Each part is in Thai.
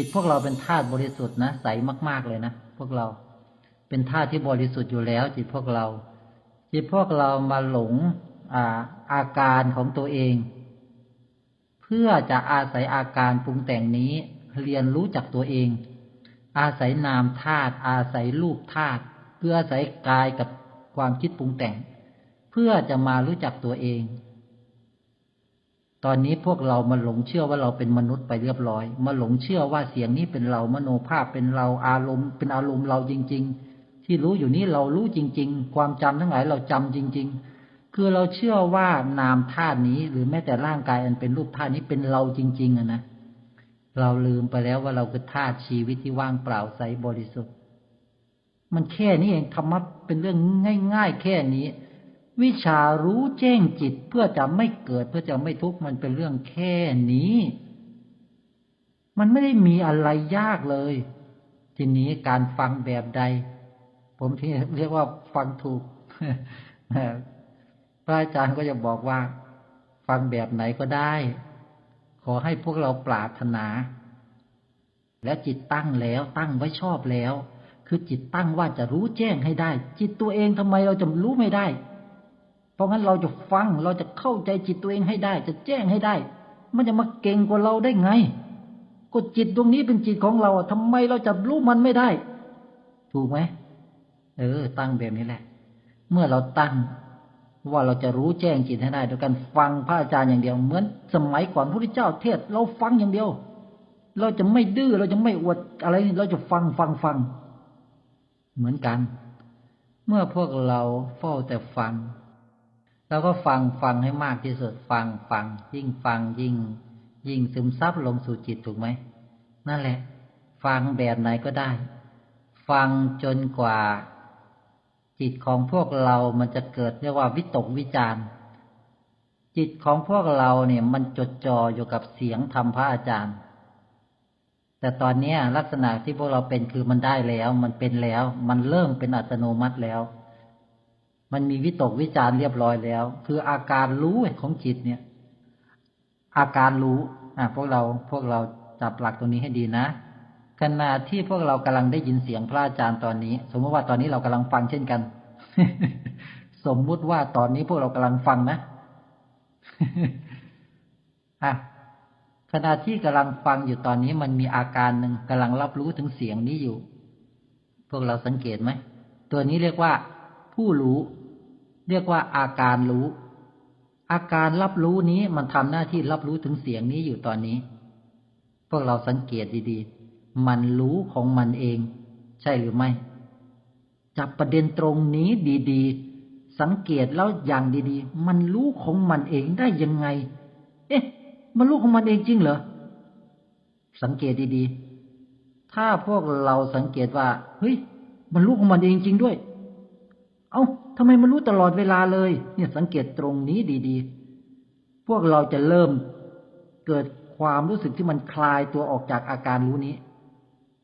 จิตพวกเราเป็นธาตุบริสุทธิ์นะใสมาก ๆเลยนะพวกเรา เป็นธาตุที่บริสุทธิ์อยู่แล้ว จิตพวกเรา จิตพวกเรามาหลงอาอาการของตัวเอง เพื่อจะอาศัยอาการปรุงแต่งนี้เรียนรู้จักตัวเอง อาศัยนามธาตุอาศัยรูปธาตุเพื่ออาศัยกายกับความคิดปรุงแต่ง เพื่อจะมารู้จักตัวเอง ตอนนี้พวกเรามาหลงเชื่อว่าเราเป็นมนุษย์ไปเรียบร้อย มาหลงเชื่อว่าเสียงนี้เป็นเรามโนภาพเป็นเราอารมณ์ เป็นอารมณ์เราจริง ๆ ที่รู้อยู่นี้เรารู้จริง ๆ ความจำทั้งหลายเราจำจริง ๆ คือเราเชื่อว่านามธาตุนี้ หรือแม้แต่ร่างกายอันเป็นรูปธาตุนี้เป็นเราจริง ๆอะนะเราลืมไปแล้วว่าเราคือธาตุชีวิตที่ว่างเปล่าใสบริสุทธิ์ มันแค่นี้เองธรรมะเป็นเรื่องง่าย ๆ แค่นี้ วิชารู้แจ้งจิตเพื่อจะไม่เกิดเพื่อจะไม่ทุกข์มันเป็นเรื่องแค่นี้ มันไม่ได้มีอะไรยากเลย ทีนี้การฟังแบบใด ผมที่เรียกว่าฟังถูกพระอาจารย์ก็จะบอกว่า ฟังแบบไหนก็ได้ ขอให้พวกเราปรารถนา แล้วจิตตั้งแล้วตั้งไว้ชอบแล้ว คือจิตตั้งว่าจะรู้แจ้งให้ได้ จิตตัวเองทำไมเราจะรู้ไม่ได้ เพราะงั้นเราจะฟังเราจะเข้าใจจิตตัวเองให้ได้ จะแจ้งให้ได้ มันจะมาเก่งกว่าเราได้ไงก็จิตดวงนี้เป็นจิตของเราทำไมเราจะรู้มันไม่ได้ ถูกไหมเออ ตั้งแบบนี้แหละ เมื่อเราตั้งว่าเราจะรู้แจ้งจิตให้ได้โดยการฟังพระอาจารย์อย่างเดียว เหมือนสมัยก่อนพระพุทธเจ้าเทศ เราฟังอย่างเดียว เราจะไม่ดื้อเราจะไม่อวดอะไรเราจะฟังฟังฟัง เหมือนกัน เมื่อพวกเราเฝ้าแต่ฟัง เราก็ฟังฟังให้มากที่สุด ฟังฟัง ยิ่งฟังยิ่ง ยิ่งซึมซับลงสู่จิตถูกไหมนั่นแหละ ฟังแบบไหนก็ได้ ฟังจนกว่า จิตของพวกเรามันจะเกิดเรียกว่าวิตกวิจารจิตของพวกเราเนี่ย มันจดจ่ออยู่กับเสียงธรรมพระอาจารย์ แต่ตอนนี้ลักษณะที่พวกเราเป็นคือมันได้แล้ว มันเป็นแล้ว มันเริ่มเป็นอัตโนมัติแล้ว มันมีวิตกวิจารเรียบร้อยแล้ว คืออาการรู้ของจิตเนี่ย อาการรู้อะพวกเราพวกเราจับหลักตรงนี้ให้ดีนะขณะที่พวกเรากำลังได้ยินเสียงพระอาจารย์ตอนนี้ สมมติว่าตอนนี้เรากำลังฟังเช่นกัน สมมุติว่าตอนนี้พวกเรากำลังฟังนะอะขณะที่กำลังฟังอยู่ตอนนี้มันมีอาการหนึ่งกำลังรับรู้ถึงเสียงนี้อยู่ พวกเราสังเกตไหมตัวนี้เรียกว่า ผู้รู้ เรียกว่าอาการรู้ อาการรับรู้นี้มันทำหน้าที่รับรู้ถึงเสียงนี้อยู่ตอนนี้ พวกเราสังเกตดีๆ มันรู้ของมันเอง ใช่หรือไม่จับประเด็นตรงนี้ดีๆ สังเกตแล้วอย่างดีๆ มันรู้ของมันเองได้ยังไง เอ๊ะ มันรู้ของมันเองจริงเหรอ สังเกตดีๆ ถ้าพวกเราสังเกตว่า เฮ้ย มันรู้ของมันเองจริงด้วย เอา้า ทำไมมันรู้ตลอดเวลาเลย เนี่ยสังเกตตรงนี้ดีๆ พวกเราจะเริ่มเกิดความรู้สึกที่มันคลายตัวออกจากอาการรู้นี้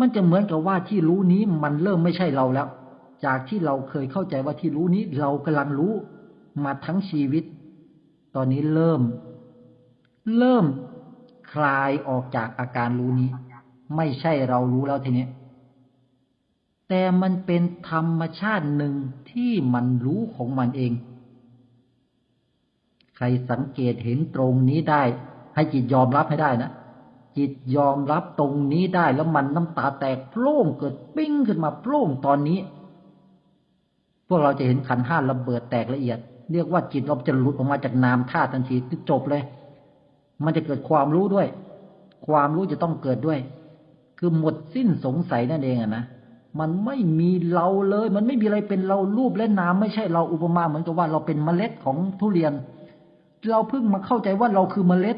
มันจะเหมือนกับว่าที่รู้นี้มันเริ่มไม่ใช่เราแล้ว จากที่เราเคยเข้าใจว่าที่รู้นี้เรากำลังรู้มาทั้งชีวิต ตอนนี้เริ่ม เริ่มคลายออกจากอาการรู้นี้ ไม่ใช่เรารู้แล้วทีนี้ แต่มันเป็นธรรมชาติหนึ่งที่มันรู้ของมันเอง ใครสังเกตเห็นตรงนี้ได้ ให้จิตยอมรับให้ได้นะ จิตยอมรับตรงนี้ได้แล้วมันน้ำตาแตกโพร่งเกิดปิ้งขึ้นมาโพร่งตอนนี้ พวกเราจะเห็นขันห้าระเบิดแตกละเอียด เรียกว่าจิตเราจะหลุดออกมาจากนามธาตุทันทีจบเลย มันจะเกิดความรู้ด้วย ความรู้จะต้องเกิดด้วย คือหมดสิ้นสงสัยนั่นเองอะนะ มันไม่มีเราเลย มันไม่มีอะไรเป็นเรารูปและนามไม่ใช่เราอุปมาเหมือนกับว่าเราเป็นเมล็ดของทุเรียน เราเพิ่งมาเข้าใจว่าเราคือเมล็ด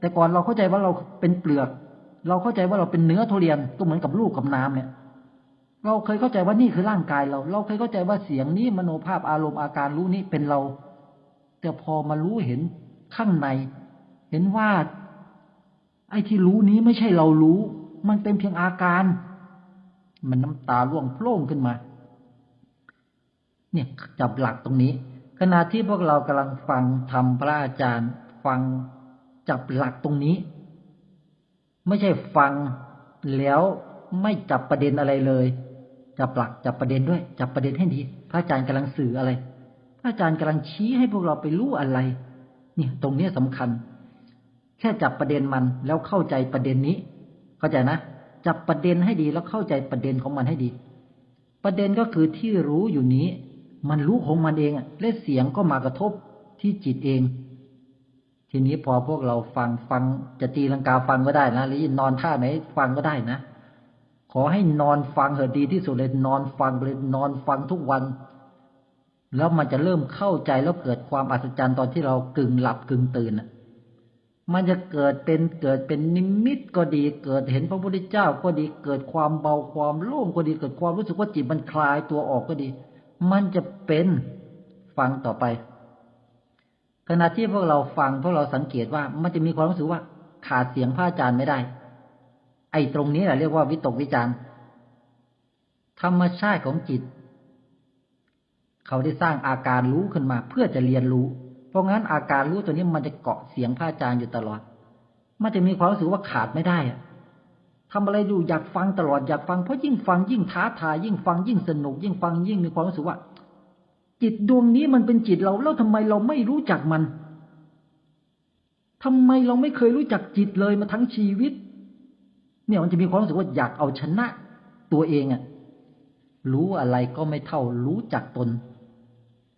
แต่ก่อนเราเข้าใจว่าเราเป็นเปลือก เราเข้าใจว่าเราเป็นเนื้อทุเรียนก็เหมือนกับลูกกับน้ำเนี่ย เราเคยเข้าใจว่านี่คือร่างกายเรา เราเคยเข้าใจว่าเสียงนี้มโนภาพอารมณ์อาการรู้นี้เป็นเรา แต่พอมารู้เห็นข้างใน เห็นว่า ไอ้ที่รู้นี้ไม่ใช่เรารู้ มันเป็นเพียงอาการ มันน้ำตาร่วงโพล่งขึ้นมา เนี่ยจับหลักตรงนี้ ขณะที่พวกเรากำลังฟังทำพระอาจารย์ ฟังจับหลักตรงนี้ ไม่ใช่ฟังแล้วไม่จับประเด็นอะไรเลย จับหลักจับประเด็นด้วย จับประเด็นให้ดี พระอาจารย์กำลังสื่ออะไร พระอาจารย์กำลังชี้ให้พวกเราไปรู้อะไร เนี่ย ตรงเนี้ยสำคัญ แค่จับประเด็นมันแล้วเข้าใจประเด็นนี้ เข้าใจนะ จับประเด็นให้ดีแล้วเข้าใจประเด็นของมันให้ดี ประเด็นก็คือที่รู้อยู่นี้ มันรู้ของมันเองอะและเสียงก็มากระทบที่จิตเอง ทีนี้พอพวกเราฟังฟังจะตีลังกาฟังก็ได้นะหรือนอนท่าไหนฟังก็ได้นะขอให้นอนฟังเถอะดีที่สุดเลยนอนฟังเลยนอนฟังทุกวัน แล้วมันจะเริ่มเข้าใจแล้วเกิดความอัศจรรย์ตอนที่เรากึ่งหลับกึ่งตื่นอะ มันจะเกิดเป็นเกิดเป็นนิมิตก็ดีเกิดเห็นพระพุทธเจ้าก็ดีเกิดความเบาความโล่งก็ดีเกิดความรู้สึกว่าจิตมันคลายตัวออกก็ดี มันจะเป็นฟังต่อไป ขณะที่พวกเราฟังพวกเราสังเกตว่ามันจะมีความรู้สึกว่าขาดเสียงพระอาจารย์ไม่ได้ ไอ้ตรงนี้แหละเรียกว่าวิตกวิจารธรรมชาติของจิต เขาได้สร้างอาการรู้ขึ้นมาเพื่อจะเรียนรู้ เพราะงั้นอาการรู้ตัวนี้มันจะเกาะเสียงพระอาจารย์อยู่ตลอด มันจะมีความรู้สึกว่าขาดไม่ได้อะทำอะไรอยู่อยากฟังตลอดอยากฟังเพราะยิ่งฟังยิ่งท้าทายยิ่งฟังยิ่งสนุก ยิ่งฟังยิ่งมีความรู้สึกว่า จิตดวงนี้มันเป็นจิตเราแล้วทำไมเราไม่รู้จักมันทำไมเราไม่เคยรู้จักจิตเลยมาทั้งชีวิต เนี่ยมันจะมีความรู้สึกว่าอยากเอาชนะ ตัวเองอะรู้อะไรก็ไม่เท่ารู้จักตน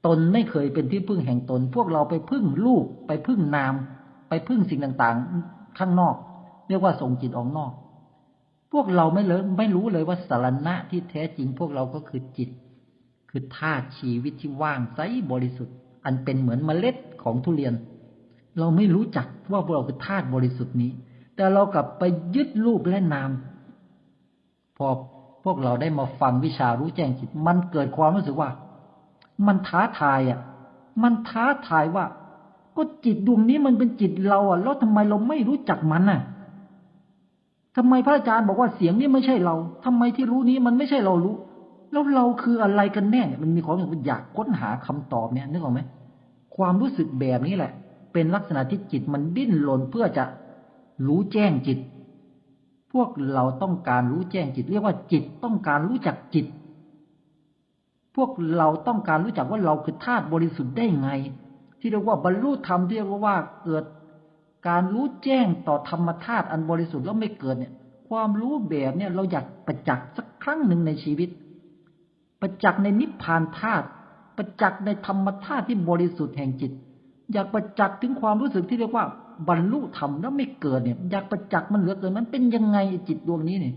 ตนไม่เคยเป็นที่พึ่งแห่งตน พวกเราไปพึ่งรูปไปพึ่งนาม ไปพึ่งสิ่งต่างๆ ข้างนอก เรียกว่าส่งจิตออกนอก พวกเราไม่เลยไม่รู้เลยว่าสารณะที่แท้จริง พวกเราก็คือจิต คือธาตุชีวิตที่ว่างใสบริสุทธิ์ อันเป็นเหมือนเมล็ดของทุเรียน เราไม่รู้จักว่าพวกเราคือธาตุบริสุทธิ์นี้ แต่เรากลับไปยึดรูปและนาม พอพวกเราได้มาฟังวิชารู้แจ้งจิต มันเกิดความรู้สึกว่า มันท้าทายอะ มันท้าทายว่า ก็จิตดวงนี้มันเป็นจิตเราอะ แล้วทำไมเราไม่รู้จักมันน่ะทำไมพระอาจารย์บอกว่าเสียงนี้ไม่ใช่เราทำไมที่รู้นี้มันไม่ใช่เรารู้ แล้วเราคืออะไรกันแน่เนี่ยมันมีความอยากค้นหาคำตอบเนี่ยนึกออกไหมความรู้สึกแบบนี้แหละ เป็นลักษณะที่จิตมันดิ้นรนเพื่อจะรู้แจ้งจิต พวกเราต้องการรู้แจ้งจิต เรียกว่าจิตต้องการรู้จักจิต พวกเราต้องการรู้จักว่าเราคือธาตุบริสุทธิ์ได้ไง ที่เรียกว่าบรรลุธรรมที่เรียกว่าเกิดการรู้แจ้งต่อธรรมธาตุอันบริสุทธิ์แล้วไม่เกิดเนี่ย ความรู้แบบเนี่ยเราอยากประจักษ์สักครั้งหนึ่งในชีวิต ประจักษ์ในนิพพานธาตุประจักษ์ในธรรมธาตุที่บริสุทธิ์แห่งจิต อยากประจักษ์ถึงความรู้สึกที่เรียกว่าบรรลุธรรมแล้วไม่เกิดเนี่ยอยากประจักษ์มันเหลือเกินมันเป็นยังไงจิตดวงนี้เนี่ย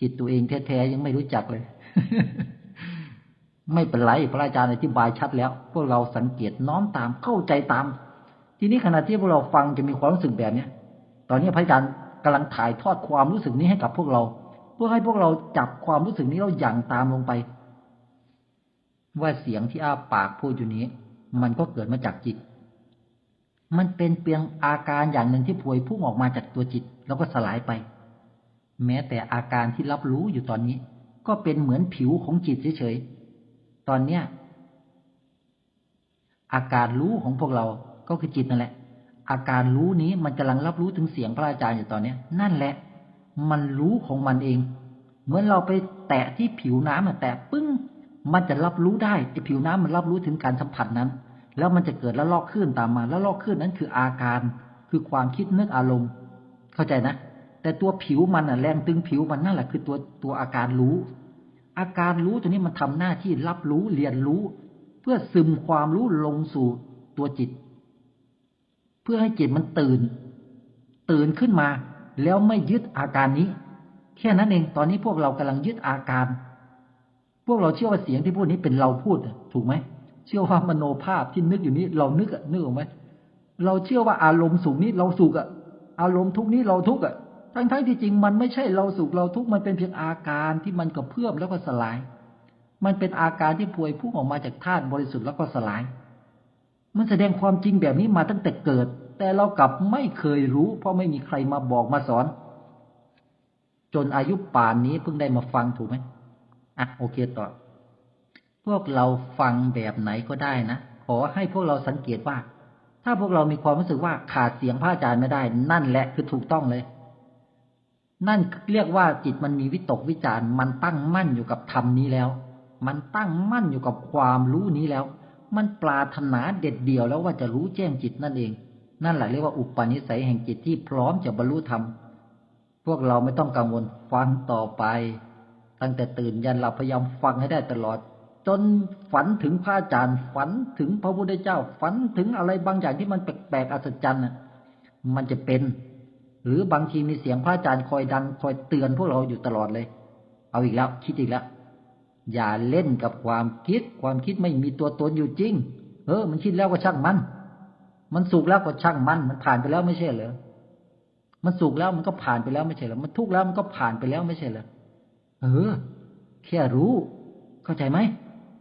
จิตตัวเองแท้ๆยังไม่รู้จักเลย ไม่เป็นไรพระอาจารย์อธิบายชัดแล้ว พวกเราสังเกตน้อมตามเข้าใจตาม ทีนี้ขณะที่พวกเราฟังจะมีความรู้สึกแบบเนี้ยตอนนี้พระอาจารย์กำลังถ่ายทอดความรู้สึกนี้ให้กับพวกเรา เพื่อให้พวกเราจับความรู้สึกนี้เราอย่างตามลงไป ว่าเสียงที่อ้าปากพูดอยู่นี้ มันก็เกิดมาจากจิต มันเป็นเพียงอาการอย่างหนึ่งที่พวยพุ่งออกมาจากตัวจิต แล้วก็สลายไป แม้แต่อาการที่รับรู้อยู่ตอนนี้ ก็เป็นเหมือนผิวของจิตเฉยๆ ตอนเนี้ยอาการรู้ของพวกเราก็คือจิตนั่นแหละ อาการรู้นี้มันกำลังรับรู้ถึงเสียงพระอาจารย์อยู่ตอนเนี้ย นั่นแหละ มันรู้ของมันเอง เหมือนเราไปแตะที่ผิวน้ำแตะปึ้ง มันจะรับรู้ได้ที่ผิวน้ำมันรับรู้ถึงการสัมผัสนั้น แล้วมันจะเกิดแล้วลอกขึ้นตามมา แล้วลอกขึ้นนั้นคืออาการคือความคิดนึกอารมณ์ เข้าใจนะ แต่ตัวผิวมันอะแรงตึงผิวมันนั่นแหละคือตัวตัวอาการรู้ อาการรู้ตัวนี้มันทำหน้าที่รับรู้เรียนรู้ เพื่อซึมความรู้ลงสู่ตัวจิต เพื่อให้จิตมันตื่น ตื่นขึ้นมา แล้วไม่ยึดอาการนี้ แค่นั้นเองตอนนี้พวกเรากำลังยึดอาการ พวกเราเชื่อว่าเสียงที่พูดนี้เป็นเราพูดถูกไหมเชื่อว่ามโนภาพที่นึกอยู่นี้ เรานึกอะนึกออกไหมเราเชื่อว่าอารมณ์สุขนี้เราสุขอะอารมณ์ทุกนี้เราทุกอะ ทั้งทั้งที่จริงมันไม่ใช่เราสุขเราทุกข์มันเป็นเพียงอาการที่มันกระเพื่อมแล้วก็สลาย มันเป็นอาการที่พวยพุ่งออกมาจากธาตุบริสุทธิ์แล้วก็สลาย มันแสดงความจริงแบบนี้มาตั้งแต่เกิด แต่เรากลับไม่เคยรู้ เพราะไม่มีใครมาบอกมาสอน จนอายุป่านนี้เพิ่งได้มาฟังถูกไหมอะโอเคต่อ พวกเราฟังแบบไหนก็ได้นะขอให้พวกเราสังเกตว่า ถ้าพวกเรามีความรู้สึกว่าขาดเสียงพระอาจารย์ไม่ได้ นั่นแหละคือถูกต้องเลย นั่นเรียกว่าจิตมันมีวิตกวิจารมันตั้งมั่นอยู่กับธรรมนี้แล้ว มันตั้งมั่นอยู่กับความรู้นี้แล้ว มันปรารถนาเด็ดเดี่ยวแล้วว่าจะรู้แจ้งจิตนั่นเอง นั่นแหละเรียกว่าอุปนิสัยแห่งจิตที่พร้อมจะบรรลุธรรม พวกเราไม่ต้องกังวลฟังต่อไป ตั้งแต่ตื่นยันหลับพยายามฟังให้ได้ตลอด จนฝันถึงพระอาจารย์ฝันถึงพระพุทธเจ้าฝันถึงอะไรบางอย่างที่มันแปลกๆอัศจรรย์น่ะมันจะเป็น หรือบางทีมีเสียงพระอาจารย์คอยดังคอยเตือนพวกเราอยู่ตลอดเลย เอาอีกแล้ว คิดอีกแล้ว อย่าเล่นกับความคิด ความคิดไม่มีตัวตนอยู่จริง เออ มันคิดแล้วก็ช่างมัน มันสุขแล้วก็ช่างมัน มันผ่านไปแล้วไม่ใช่เหรอ มันสุขแล้วมันก็ผ่านไปแล้วไม่ใช่เหรอ มันทุกข์แล้วมันก็ผ่านไปแล้วไม่ใช่เหรอ เออ แค่รู้ เข้าใจไหม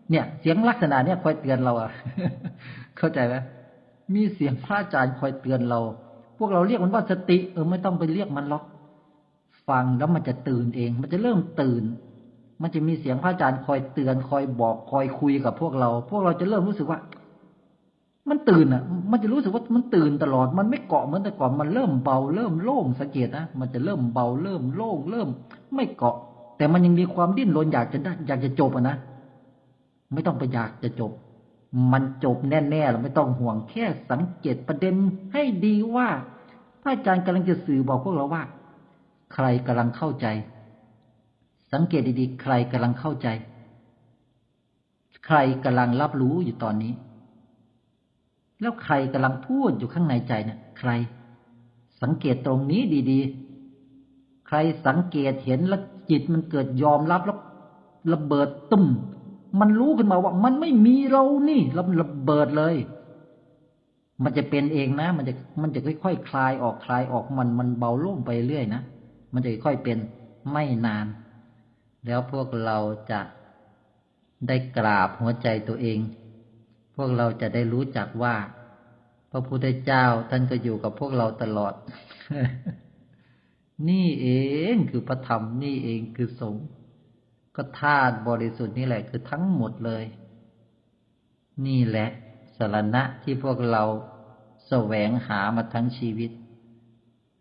เนี่ย เสียงลักษณะเนี่ยคอยเตือนเราอะเข้าใจไหมมีเสียงพระอาจารย์คอยเตือนเรา วกเราเรียกมันว่าสติ เออไม่ต้องไปเรียกมันหรอก ฟังแล้วมันจะตื่นเอง มันจะเริ่มตื่น มันจะมีเสียงพระอาจารย์คอยเตือนคอยบอกคอยคุยกับพวกเรา พวกเราจะเริ่มรู้สึกว่า มันตื่นอะ มันจะรู้สึกว่ามันตื่นตลอด มันไม่เกาะเหมือนแต่ก่อน มันเริ่มเบาเริ่มโล่งสังเกตนะมันจะเริ่มเบาเริ่มโล่งเริ่ม ไม่เกาะ แต่มันยังมีความดิ้นรนอยากจะได้อยากจะจบอะนะไม่ต้องไปอยากจะจบ มันจบแน่ๆเราไม่ต้องห่วงแค่สังเกตประเด็นให้ดีว่าพระอาจารย์กำลังจะสื่อบอกพวกเราว่า ใครกำลังเข้าใจ สังเกตดีๆ ใครกำลังเข้าใจ ใครกำลังรับรู้อยู่ตอนนี้ แล้วใครกำลังพูดอยู่ข้างในใจเนี่ยใคร สังเกตตรงนี้ดีๆ ใครสังเกตเห็นแล้วจิตมันเกิดยอมรับแล้วระเบิดตุ้ม มันรู้ขึ้นมาว่า มันไม่มีเรานี่แล้วมันระเบิดเลย มันจะเป็นเองนะ มันจะมันจะค่อยๆคลายออกคลายออกมันมันเบาลงไปเรื่อยนะมันจะค่อยๆเป็นไม่นาน แล้วพวกเราจะได้กราบหัวใจตัวเอง พวกเราจะได้รู้จักว่า พระพุทธเจ้าท่านก็อยู่กับพวกเราตลอด นี่เองคือพระธรรมนี่เองคือสงฆ์ ก็ธาตุบริสุทธิ์นี่แหละคือทั้งหมดเลย นี่แหละสารณะที่พวกเราแสวงหามาทั้งชีวิต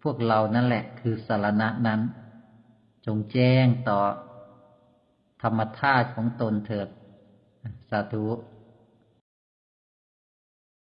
พวกเรานั่นแหละคือสารณะนั้น จงแจ้งต่อธรรมธาตุของตนเถิด สาธุ